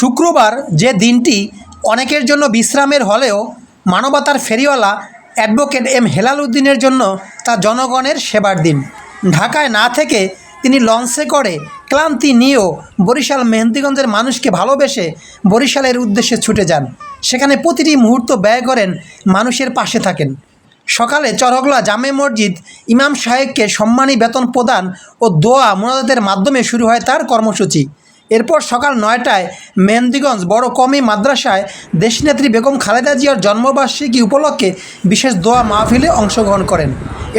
শুক্রবার যে দিনটি অনেকের জন্য বিশ্রামের হলেও মানবতার ফেরিওয়ালা অ্যাডভোকেট এম হেলাল উদ্দিনের জন্য তা জনগণের সেবার দিন। ঢাকায় না থেকে তিনি লঞ্চে করে ক্লান্তি নিয়েও বরিশাল মেহেন্দিগঞ্জের মানুষকে ভালোবেসে বরিশালের উদ্দেশ্যে ছুটে যান। সেখানে প্রতিটি মুহূর্ত ব্যয় করেন, মানুষের পাশে থাকেন। সকালে চরগলা জামে মসজিদ ইমাম সাহেবকে সম্মানী বেতন প্রদান ও দোয়া মোনাজাতের মাধ্যমে শুরু হয় তার কর্মসূচি। এরপর সকাল নয়টায় মেহেন্দিগঞ্জ বড় কমি মাদ্রাসায় দেশনেত্রী বেগম খালেদা জিয়ার জন্মবার্ষিকী উপলক্ষে বিশেষ দোয়া মাহফিলে অংশগ্রহণ করেন।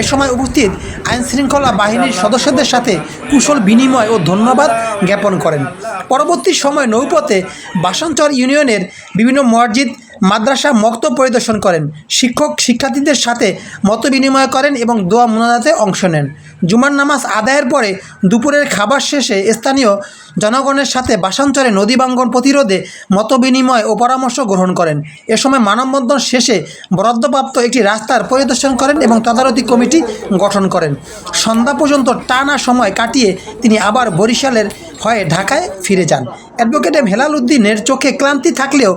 এ সময় উপস্থিত আইনশৃঙ্খলা বাহিনীর সদস্যদের সাথে কুশল বিনিময় ও ধন্যবাদ জ্ঞাপন করেন। পরবর্তী সময় নৌপথে বাসাঞ্চর ইউনিয়নের বিভিন্ন মসজিদ, মাদ্রাসা মক্ত পরিদর্শন করেন। শিক্ষক শিক্ষার্থীদের সাথে মত বিনিময় করেন এবং দোয়া মোনাজাতে অংশ নেন। জুমার নামাজ আদায়ের পরে দুপুরের খাবার শেষে স্থানীয় জনগণের সাথে বাসাঞ্চরে নদী বাঙ্গন প্রতিরোধে মতবিনিময় ও পরামর্শ গ্রহণ করেন। এ সময় মানববন্ধন শেষে বরাদ্দপ্রাপ্ত একটি রাস্তার পরিদর্শন করেন এবং তদারতি কমিটি গঠন করেন। সন্ধ্যা পর্যন্ত টানা সময় কাটিয়ে তিনি আবার বরিশালের হয়ে ঢাকায় ফিরে যান। অ্যাডভোকেট এম হেলাল উদ্দিনের চোখে ক্লান্তি থাকলেও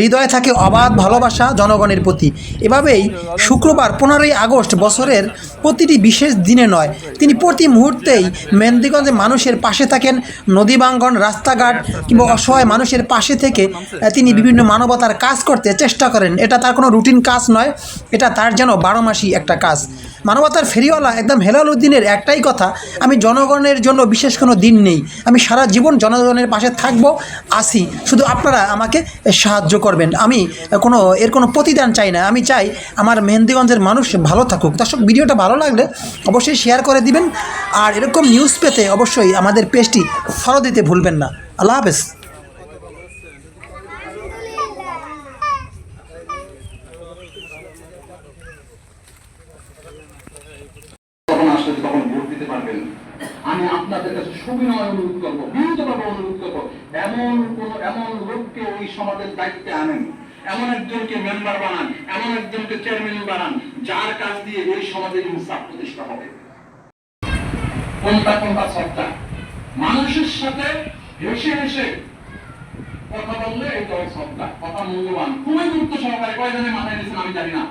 হৃদয়ে থাকে অবাধ ভালোবাসা জনগণের প্রতি। এভাবেই শুক্রবার পনেরোই আগস্ট বছরের প্রতিটি বিশেষ দিনে নয়, তিনি প্রতি মুহূর্তেই মেহেন্দিগঞ্জে মানুষের পাশে থাকেন, নদী বাঙ্গন, রাস্তাঘাট কিংবা অসহায় মানুষের পাশে থেকে তিনি বিভিন্ন মানবতার কাজ করতে চেষ্টা করেন। এটা তার কোনো রুটিন কাজ নয়, এটা তার যেন বারো মাসই একটা কাজ। মানবতার ফেরিওয়ালা একদম হেলাল উদ্দিনের একটাই কথা, আমি জনগণের জন্য বিশেষ কোনো দিন নেই। আমি সারা জীবন জনগণের পাশে থাকব, আসি। শুধু আপনারা আমাকে সাহায্য করবেন। আমি কোনো, এর কোনো প্রতিদান চাই না। আমি চাই আমার মেহেন্দিগঞ্জের মানুষ ভালো থাকুক। দর্শক, ভিডিওটা ভালো লাগলে অবশ্যই শেয়ার করে দিবেন। আর এরকম নিউজ পেতে অবশ্যই আমাদের পেজটি ফলো দিতে ভুলবেন না। আল্লাহ হাফেজ তখন আসলে তখন ভোট দিতে পারবেন আমি আপনাদের কাছে সুবিনয় অনুরোধ করব, বিনীতভাবে অনুরোধ করব, এমন কোন, এমন লোককে ওই সমাজের দায়িত্বে আনেন। এমন একজনকে মেম্বার বানান, এমন একজনকে চেয়ারম্যান বানান, যার কাজ দিয়ে এই সমাজের ইনসাফ প্রতিষ্ঠা হবে। কোনটা কোনটা সবটা মানুষের সাথে হেসে হেসে কথা বললে এটা ওই সবটা কথা মূল্যবান। খুবই গুরুত্ব সহকারে কয়জনে মাথায় নিয়েছেন আমি জানি না।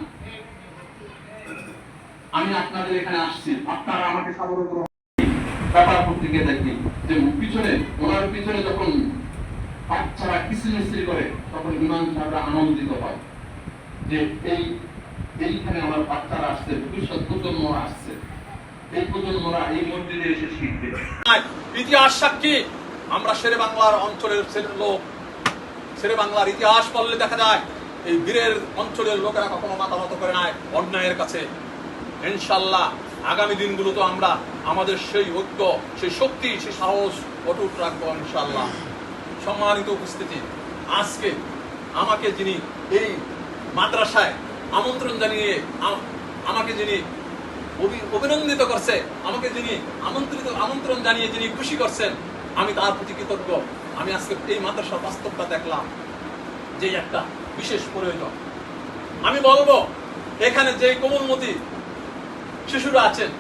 আমি আপনাদের এখানে আসছি, আপনারা আমাকে গ্রহণ ব্যাপার পত্রিকা দেখি যে পিছনে, ওনার পিছনে যখন বাচ্চারা কিসি মিস্ত্রি করে, তখন ইমান সাহেবরা আনন্দিত হয় যে এই, এইখানে আমার বাচ্চারা আসছে, ভবিষ্যৎ প্রজন্মরা আসছে। এই প্রজন্মরা এই মসজিদে এসে শিখবে। ইতিহাস সাক্ষী, আমরা শেরে বাংলার অঞ্চলের লোক। শেরে বাংলার ইতিহাস পড়লে দেখা যায়, এই বীরের অঞ্চলের লোকেরা কখনো মাথা নত করে নাই, অন্যায়ের কাছে। ইনশাল্লাহ আগামী দিনগুলোতে আমরা আমাদের সেই ঐক্য, সেই শক্তি, সেই সাহস অটুট রাখব ইনশাল্লাহ সম্মানিত উপস্থিতি, আজকে আমাকে যিনি এই মাদ্রাসায় আমন্ত্রণ জানিয়ে আমাকে যিনি অভিনন্দিত করছে, আমাকে যিনি আমন্ত্রিত আমন্ত্রণ জানিয়ে যিনি খুশি করছেন, আমি তার প্রতি কৃতজ্ঞ। আমি আজকে এই মাদ্রাসা বাস্তবটা দেখলাম, যে একটা বিশেষ প্রয়োজন। আমি বলব, এখানে যে কোমলমতি শিশুরা আছেন।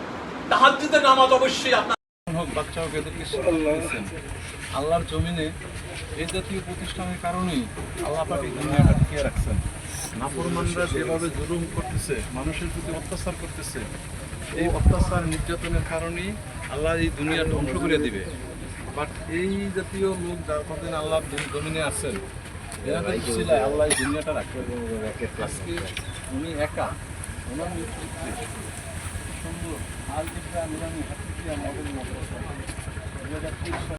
তাহাজ্জুদের নামাজ অবশ্যই আপনার হোক বাচ্চা হোক এদেরকে দিচ্ছেন আল্লাহর জমিনে এই জাতীয় প্রতিষ্ঠানের কারণেই আল্লাহ পাক দুনিয়াটা টিকিয়ে রাখছেন। নাফরমানরা যেভাবে জুলুম করতেছে, মানুষের প্রতি অত্যাচার করতেছে, এই অত্যাচার নির্যাতনের কারণেই আল্লাহ এই দুনিয়া ধ্বংস করে দিবে। বাট এই জাতীয় লোক যার কদিন আল্লাহ জমিনে আছেন ছিল আল্লাহ এই দুনিয়াটা রাখবে আজকে উনি একা, ওনার নেতৃত্বে সুন্দর আল জিব্রা নুরানি হাতিফিয়া মডেল মাদ্রাসা দু হাজার তেইশ